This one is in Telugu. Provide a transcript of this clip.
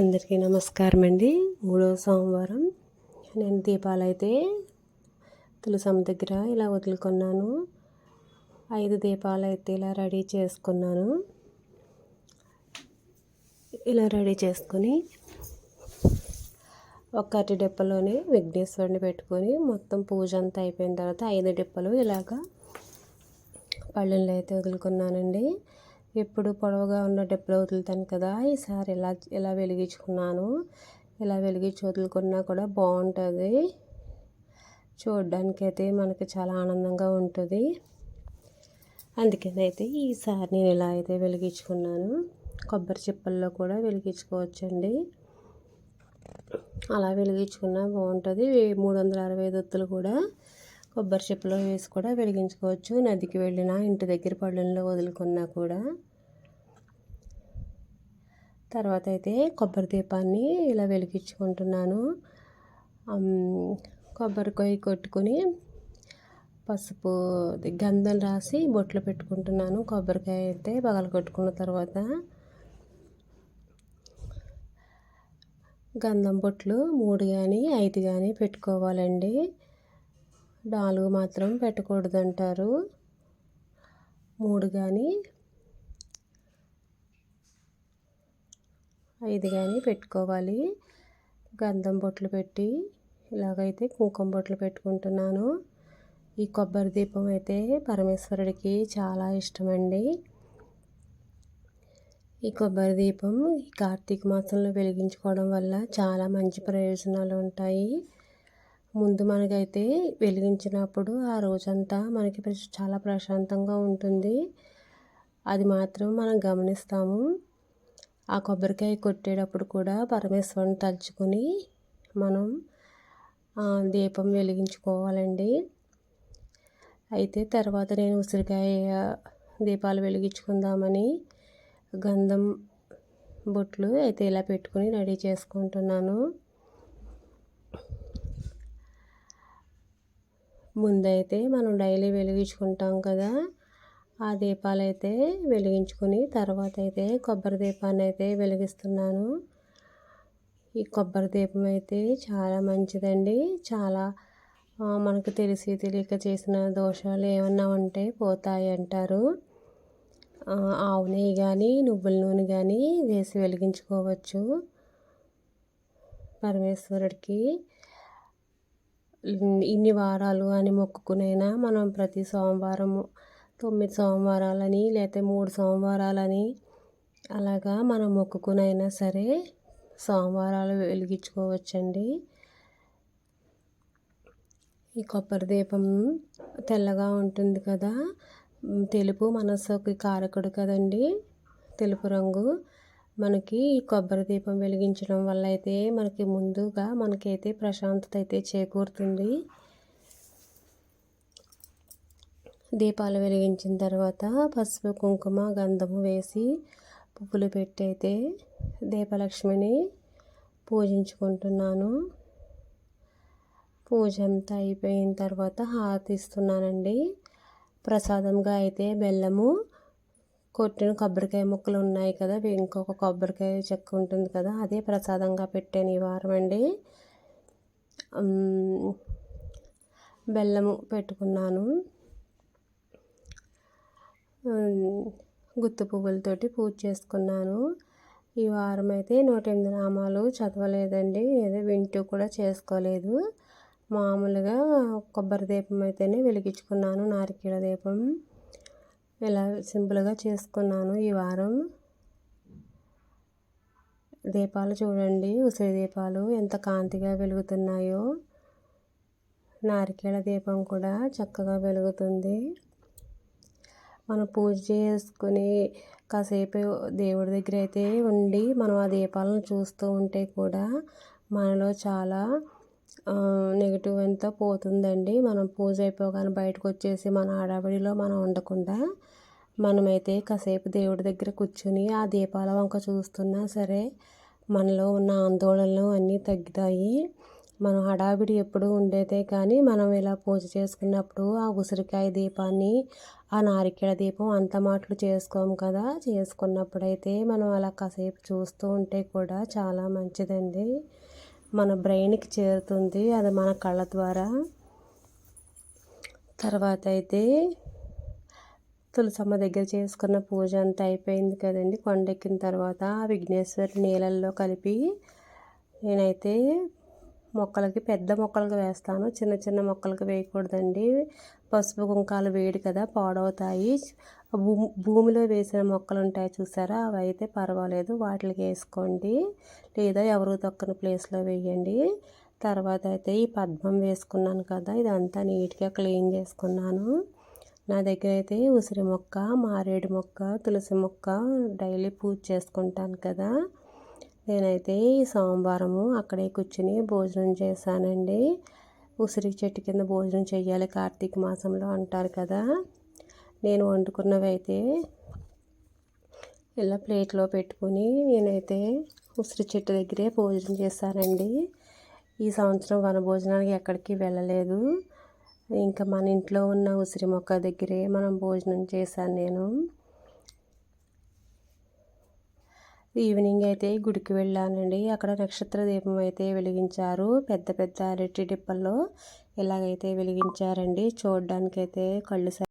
అందరికీ నమస్కారం అండి మూడవ సోమవారం. నేను దీపాలు అయితే తులసమ్మ దగ్గర ఇలా వదులుకున్నాను. ఐదు దీపాలు అయితే ఇలా రెడీ చేసుకున్నాను. ఇలా రెడీ చేసుకొని ఒక అట్టి డిప్పలోనే విఘ్నేశ్వరుని పెట్టుకొని మొత్తం పూజ అంతా అయిపోయిన తర్వాత ఐదు డిప్పలు ఇలాగా పళ్ళెంలో అయితే వదులుకున్నానండి. ఎప్పుడు పొడవుగా ఉన్న డిప్పలు వదులుతాను కదా ఈసారి ఇలా ఇలా వెలిగించుకున్నాను ఇలా వెలిగించి వదులుకున్నా కూడా బాగుంటుంది. చూడడానికి అయితే మనకి చాలా ఆనందంగా ఉంటుంది. అందుకనైతే ఈసారి నేను ఇలా అయితే వెలిగించుకున్నాను. కొబ్బరి చిప్పల్లో కూడా వెలిగించుకోవచ్చండి. అలా వెలిగించుకున్నా బాగుంటుంది. మూడు వందల అరవై దొత్తులు కూడా కొబ్బరి చెప్పులో వేసి కూడా వెలిగించుకోవచ్చు. నదికి వెళ్ళినా ఇంటి దగ్గర పళ్ళెంలో వదులుకున్నా కూడా. తర్వాత అయితే కొబ్బరి దీపాన్ని ఇలా వెలిగించుకుంటున్నాను. కొబ్బరికాయ కొట్టుకొని పసుపు గంధం రాసి బొట్లు పెట్టుకుంటున్నాను. కొబ్బరికాయ అయితే పగల కొట్టుకున్న తర్వాత గంధం బొట్లు మూడు కానీ ఐదు కానీ పెట్టుకోవాలండి. నాలుగు మాత్రం పెట్టకూడదు అంటారు మూడు కానీ ఐదు కానీ పెట్టుకోవాలి. గంధం బొట్లు పెట్టి ఇలాగైతే కుంకుమ బొట్లు పెట్టుకుంటున్నాను. ఈ కొబ్బరి దీపం అయితే పరమేశ్వరుడికి చాలా ఇష్టమండి. ఈ కొబ్బరి దీపం ఈ కార్తీక మాసంలో వెలిగించుకోవడం వల్ల చాలా మంచి ప్రయోజనాలు ఉంటాయి. ముందు మనకైతే వెలిగించినప్పుడు ఆ రోజంతా మనకి చాలా ప్రశాంతంగా ఉంటుంది. అది మాత్రం మనం గమనిస్తాము. ఆ కొబ్బరికాయ కొట్టేటప్పుడు కూడా పరమేశ్వరుని తలుచుకొని మనం దీపం వెలిగించుకోవాలండి. అయితే తర్వాత నేను ఉసిరికాయ దీపాలు వెలిగించుకుందామని గంధం బొట్లు అయితే ఇలా పెట్టుకుని రెడీ చేసుకుంటున్నాను. ముందైతే మనం డైలీ వెలిగించుకుంటాం కదా ఆ దీపాలు అయితే వెలిగించుకొని తర్వాత అయితే కొబ్బరి దీపాన్ని అయితే వెలిగిస్తున్నాను. ఈ కొబ్బరి దీపం అయితే చాలా మంచిదండి. చాలా మనకు తెలిసి తెలియక చేసిన దోషాలు ఏమన్నా ఉంటే పోతాయి అంటారు. ఆవు నెయ్యి కానీ నువ్వుల నూనె కానీ వేసి వెలిగించుకోవచ్చు. పరమేశ్వరుడికి ఇన్ని వారాలు అని మొక్కుకునైనా మనం ప్రతి సోమవారము తొమ్మిది సోమవారాలని లేకపోతే మూడు సోమవారాలని అలాగా మనం మొక్కుకునైనా సరే సోమవారాలు వెలిగించుకోవచ్చండి. ఈ కొబ్బరి దీపం తెల్లగా ఉంటుంది కదా. తెలుపు మనసుకి కారకుడు కదండి. తెలుపు రంగు. మనకి ఈ కొబ్బరి దీపం వెలిగించడం వల్ల అయితే మనకి ముందుగా మనకైతే ప్రశాంతత అయితే చేకూరుతుంది. దీపాలు వెలిగించిన తర్వాత పసుపు కుంకుమ గంధము వేసి పువ్వులు పెట్టి అయితే దీపలక్ష్మిని పూజించుకుంటున్నాను. పూజ అంతా అయిపోయిన తర్వాత హారతి ఇస్తున్నానండి. ప్రసాదంగా అయితే బెల్లము కొట్టిన కొబ్బరికాయ ముక్కలు ఉన్నాయి కదా ఇంకొక కొబ్బరికాయ చెక్క ఉంటుంది కదా అదే ప్రసాదంగా పెట్టాను ఈ వారం అండి బెల్లము పెట్టుకున్నాను. గుత్తు పువ్వులతోటి పూజ చేసుకున్నాను. ఈ వారం అయితే నూట ఎనిమిది నామాలు చదవలేదండి ఏదో వింటూ కూడా చేసుకోలేదు. మామూలుగా కొబ్బరి దీపం అయితేనే వెలిగించుకున్నాను నారికేళ దీపం. ఇలా సింపుల్గా చేసుకున్నాను ఈ వారం. దీపాలు చూడండి ఉసిరి దీపాలు ఎంత కాంతిగా వెలుగుతున్నాయో. నారికేళ దీపం కూడా చక్కగా వెలుగుతుంది. మనం పూజ చేసుకుని కాసేపు దేవుడి దగ్గర అయితే ఉండి మనం ఆ దీపాలను చూస్తూ ఉంటే కూడా మనలో చాలా నెగిటివ్ అంతా పోతుందండి? మనం పూజ అయిపోగానే బయటకు వచ్చేసి మన హడావిడిలో మనం ఉండకుండా మనమైతే కాసేపు దేవుడి దగ్గర కూర్చుని ఆ దీపాల వంక చూస్తున్నా సరే మనలో ఉన్న ఆందోళనలు అన్నీ తగ్గుతాయి. మనం హడావిడి ఎప్పుడూ ఉండేదే కానీ మనం ఇలా పూజ చేసుకున్నప్పుడు ఆ ఉసిరికాయ దీపాన్ని ఆ నారికేళ దీపం అంత మాటలు చేసుకోము కదా? చేసుకున్నప్పుడైతే మనం అలా కాసేపు చూస్తూ ఉంటే కూడా చాలా మంచిదండి. మన బ్రెయిన్కి చేరుతుంది. అది మన కళ్ళ ద్వారా. తర్వాత అయితే తులసమ్మ దగ్గర చేసుకున్న పూజ అంతా అయిపోయింది కదండి. కొండెక్కిన తర్వాత విఘ్నేశ్వరి నీళ్ళల్లో కలిపి నేనైతే మొక్కలకి పెద్ద మొక్కలకి వేస్తాను. చిన్న చిన్న మొక్కలకి వేయకూడదండి. పసుపు కుంకాలు వేడి కదా పాడవుతాయి. భూమి భూమిలో వేసిన మొక్కలు ఉంటాయి చూసారా? అవి అయితే పర్వాలేదు. వాటికి వేసుకోండి. లేదా ఎవరు తొక్కని ప్లేస్లో వేయండి. తర్వాత అయితే ఈ పద్మం వేసుకున్నాను కదా ఇదంతా నీట్గా క్లీన్ చేసుకున్నాను. నా దగ్గర అయితే ఉసిరి మొక్క మారేడు మొక్క తులసి మొక్క డైలీ పూజ చేసుకుంటాను కదా. నేనైతే ఈ సోమవారము అక్కడే కూర్చుని భోజనం చేశానండి. ఉసిరి చెట్టు కింద భోజనం చేయాలి కార్తీక మాసంలో అంటారు కదా. నేను వండుకున్నవి అయితే ఇలా ప్లేట్లో పెట్టుకుని నేనైతే ఉసిరి చెట్టు దగ్గరే భోజనం చేశానండి ఈ సంవత్సరం వన భోజనానికి ఎక్కడికి వెళ్ళలేదు. ఇంకా మన ఇంట్లో ఉన్న ఉసిరి మొక్క దగ్గరే మనం భోజనం చేశాను నేను. ఈవినింగ్ అయితే గుడికి వెళ్ళానండి. అక్కడ నక్షత్ర దీపం అయితే వెలిగించారు. పెద్ద పెద్ద అరటి డిప్పల్లో ఇలాగైతే వెలిగించారండి. చూడడానికైతే కళ్ళు